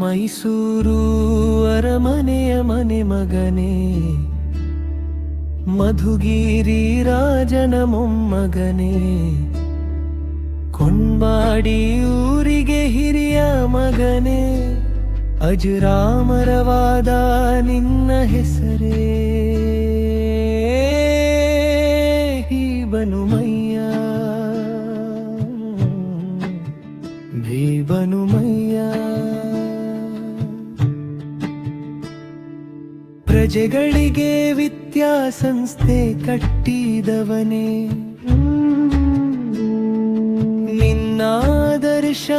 ಮೈಸೂರು ಅರಮನೆಯ ಮನೆ ಮಗನೇ ಮಧುಗಿರಿ ರಾಜನ ಮೊಮ್ಮಗನೇ ಕೊಂಬಾಡಿ ಊರಿಗೆ ಹಿರಿಯ ಮಗನೇ. ಅಜರಾಮರವಾದ ನಿನ್ನ ಹೆಸರೇ. ಬನುಮಯ್ಯ. ಮಯ್ಯ ಪ್ರಜೆಗಳಿಗೆ ವಿದ್ಯಾಸಂಸ್ಥೆ ಕಟ್ಟಿದವನೇ. ನಿನ್ನಾದರ್ಶ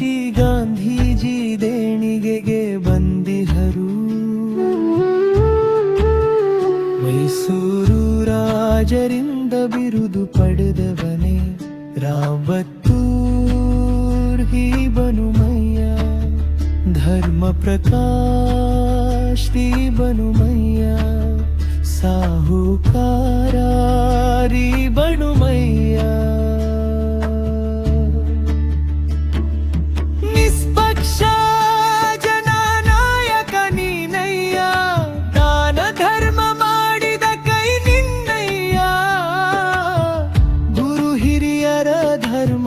ಮೆಚ್ಚಿ ಗಾಂಧೀಜಿ ದೇಣಿಗೆಗೆ ಬಂದಿಹರು ಮೈಸೂರು ರಾಜರಿಂದ ಬಿರುದು ಪಡೆದವನೇ ರಾವತ್ತೂರ್ ಬನುಮಯ್ಯ. ಧರ್ಮ ಪ್ರಕಾಶ್ ಬನುಮಯ್ಯ. ಸಾಹುಕಾರಿ ಬನುಮಯ್ಯ.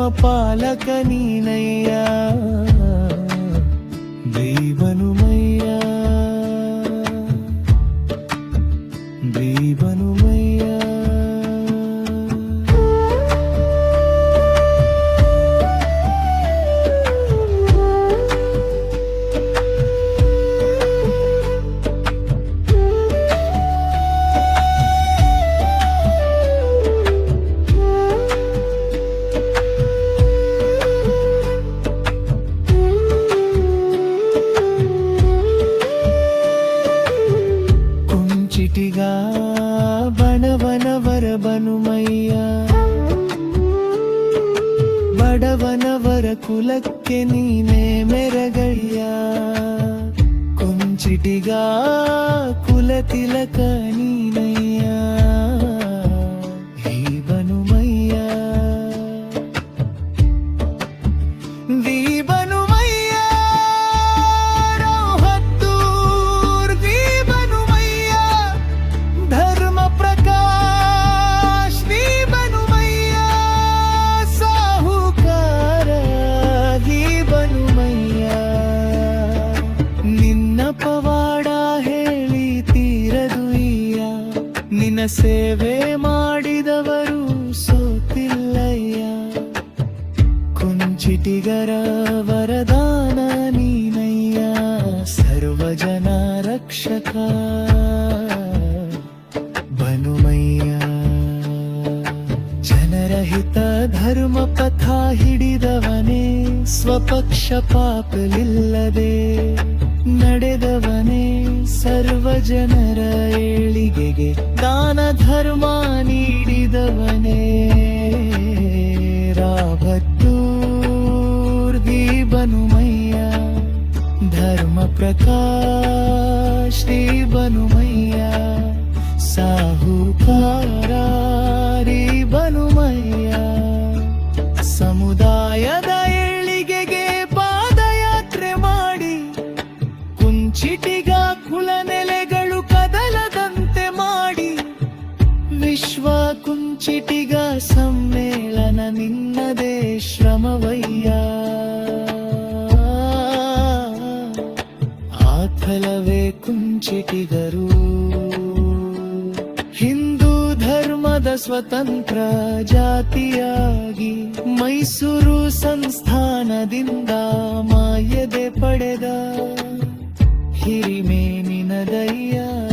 ಧರ್ಮ ಪಾಲಕ ನೀನಯ್ಯ నడవన వరకులక్కె నీనే మెరగయ్యా. కొంచిటిగా కులతిలక నీనే ಸೇವೆ ಮಾಡಿದವರು ಸೋತಿಲ್ಲಯ್ಯ. ಕುಂಚಿಟಿಗರ ವರದಾನ ನೀನಯ್ಯ ಸರ್ವಜನ ರಕ್ಷಕ. ಬನುಮಯ್ಯ ಜನರಹಿತ ಧರ್ಮ ಪಥ ಹಿಡಿದವನೇ, ಸ್ವಪಕ್ಷ ಪಾಪಲಿಲ್ಲದೆ ನಡೆದವನೇ. ಜನರ ಏಳಿಗೆಗೆ ದಾನ ಧರ್ಮ ನೀಡಿದವನೇ ರಾಭತ್ತೂರ್ ಬನುಮಯ್ಯ ಧರ್ಮ ಪ್ರಕಾಶ್ ಶ್ರೀ ಬನುಮಯ್ಯ ಸಾಹುಕಾರ ಬನುಮಯ್ಯ ಸಮುದಾಯದ ಏಳಿಗೆಗೆ ಪಾದಯಾತ್ರೆ ಮಾಡಿ, ಕುಂಚಿಟಿಗ ಕುಲ ಕುಂಚಿಟಿಗ ಸಮ್ಮೇಳನ ನಿನ್ನದೇ ಶ್ರಮವಯ್ಯ. ಆಥಲವೇ ಕುಂಚಿಟಿಗರು. ಹಿಂದೂ ಧರ್ಮದ ಸ್ವತಂತ್ರ ಜಾತಿಯಾಗಿ ಮೈಸೂರು ಸಂಸ್ಥಾನದಿಂದ ಮಾಯದೆ ಪಡೆದ ಹಿರಿಮೇನಿನ ನಿನದಯ್ಯ